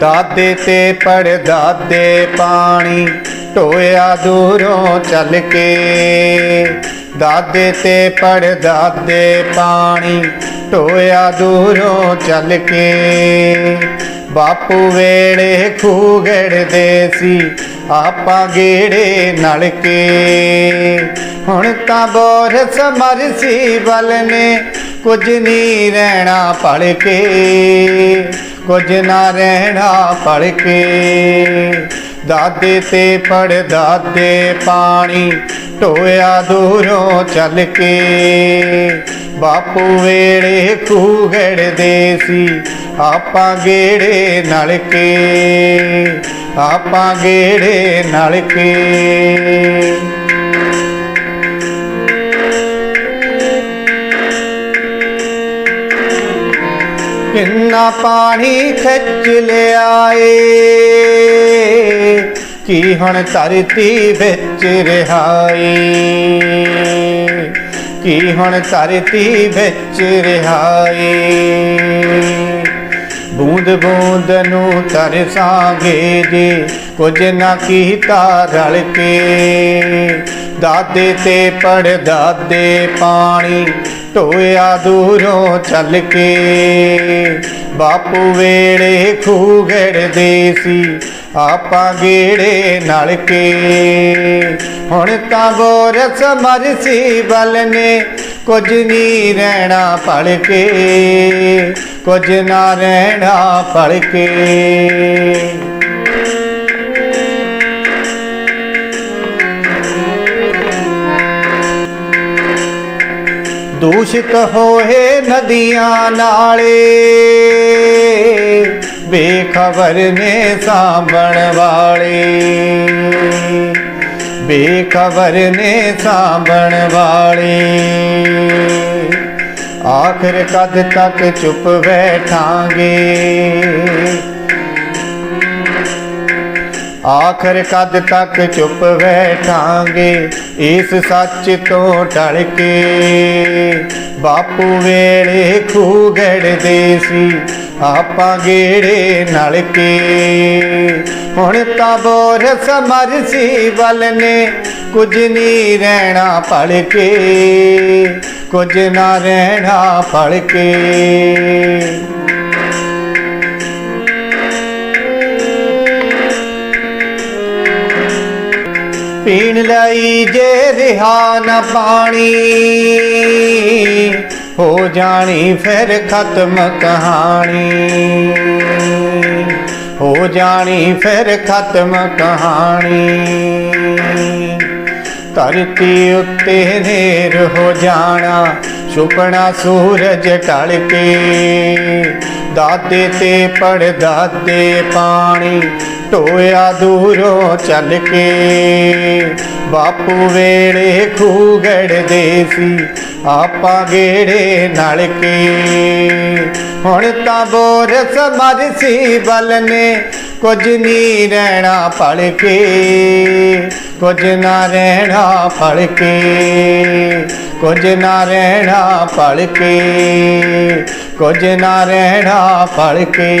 ਦਾਦੇ ਤੇ ਪੜਦਾਦੇ ਪਾਣੀ ਢੋਇਆ ਦੂਰੋਂ ਚੱਲ ਕੇ। ਦਾਦੇ ਤੇ ਪੜਦਾਦੇ ਪਾਣੀ ਢੋਇਆ ਦੂਰੋਂ ਚੱਲ ਕੇ। ਬਾਪੂ ਵੇਲੇ ਖੂਗੜਦੇ ਸੀ, ਆਪਾਂ ਗੇੜੇ ਨਲ ਕੇ। ਹੁਣ ਤਾਂ ਬੋਰ ਸਮਰ ਸੀ ਬਲ ਨੇ, ਕੁਝ ਨਹੀਂ ਰਹਿਣਾ ਪੜ ਕੇ। ਕੁਝ ਨਾ ਰਹਿਣਾ ਪੜ ਕੇ। ਦਾਦੇ ਤੇ ਪੜ ਦਾਦੇ ਪਾਣੀ ਢੋਇਆ ਦੂਰੋਂ ਚੱਲ ਕੇ। ਬਾਪੂ ਵੇੜੇ ਖੂਗੜਦੇ ਸੀ, ਆਪਾਂ ਗੇੜੇ ਨਲ ਕੇ। ਆਪਾਂ ਗੇੜੇ ਨਲ ਕੇ। ਕਿੰਨਾ ਪਾਣੀ ਖਿੱਚ ਲਿਆਏ। ਕੀ ਹੁਣ ਧਰਤੀ ਵਿੱਚ ਰਿਹਾਈ ਕੀ ਹੁਣ ਧਰਤੀ ਵਿੱਚ ਰਿਹਾਈ ਬੂੰਦ ਬੂੰਦ ਨੂੰ ਤਰਸਾਂਗੇ ਜੀ, ਕੁਝ ਨਾ ਕੀਤਾ ਰਲ ਕੇ। ਦਾਦੇ ਤੇ ਪੜ ਦਾਦੇ ਪਾਣੀ ਢੋਇਆ ਦੂਰੋਂ ਚੱਲ ਕੇ। ਬਾਪੂ ਵੇਲੇ ਖੂਗੜਦੇ ਸੀ, ਆਪਾਂ ਗੇੜੇ ਨਲ ਕੇ। ਹੁਣ ਤਾਂ ਬੋਰਸ ਮਰਸੀ ਬਲ ਨੇ ਕੁਝ ਨਹੀਂ ਰਹਿਣਾ ਪੜ ਕੇ, ਕੁਝ ਨਾ ਰਹਿਣਾ ਪੜ ਕੇ। ਦੂਸ਼ਿਤ ਹੋਏ ਨਦੀਆਂ ਨਾਲੇ, ਬੇਖਬਰ ਨੇ ਸਾਂਭਣ ਵਾਲੇ। ਬੇਖਬਰ ਨੇ ਸਾਂਭਣ ਵਾਲੇ। ਆਖਰ ਕਦ ਤੱਕ ਚੁੱਪ ਬੈਠਾਂਗੇ? ਆਖਰ ਕਦ ਤੱਕ ਚੁੱਪ ਬੈਠਾਂਗੇ? ਇਸ ਸੱਚ ਤੋਂ ਟਲ ਕੇ ਬਾਪੂ ਵੇਲੇ ਖੂਗੜਦੇ ਸੀ, ਆਪਾਂ ਗੇੜੇ ਨਲ ਕੇ। ਹੁਣ ਤਾਂ ਬੋਰ ਸਮਰਸੀ ਵੱਲ ਨੇ, ਕੁਝ ਨਹੀਂ ਰਹਿਣਾ ਪੜ ਕੇ। ਕੁਝ ਨਾ ਰਹਿਣਾ ਪੜ ਕੇ। ਪੀਣ ਲਈ ਜੇ ਰਿਹਾ ਨਾ ਪਾਣੀ, ਹੋ ਜਾਣੀ ਫਿਰ ਖਤਮ ਕਹਾਣੀ। ਹੋ ਜਾਣੀ ਫਿਰ ਖਤਮ ਕਹਾਣੀ। ਧਰਤੀ ਉੱਤੇ ਨੇਰ ਹੋ ਜਾਣਾ, ਸੁਪਨਾ ਸੂਰਜ ਢਲ ਕੇ ਦਾਦੇ ਤੇ ਪੜ ਦਾਦੇ ਪਾਣੀ ਢੋਇਆ ਦੂਰੋਂ ਚੱਲ ਕੇ ਬਾਪੂ ਵੇਲੇ ਖੂਗੜਦੇ ਸੀ, ਆਪਾਂ ਗੇੜੇ ਨਾਲ ਕੇ। ਹੁਣ ਤਾਂ ਬੋਰ ਸਮਝ ਸੀ ਬਲ ਨੇ, ਕੁਝ ਨਹੀਂ ਰਹਿਣਾ ਪੜ ਕੇ। ਕੁਝ ਨਾ ਰਹਿਣਾ ਪੜ ਕੇ, ਕੁਝ ਨਾ ਰਹਿਣਾ ਪੜ ਕੇ, ਕੁਝ ਨਾ ਰਹਿਣਾ ਪੜ ਕੇ।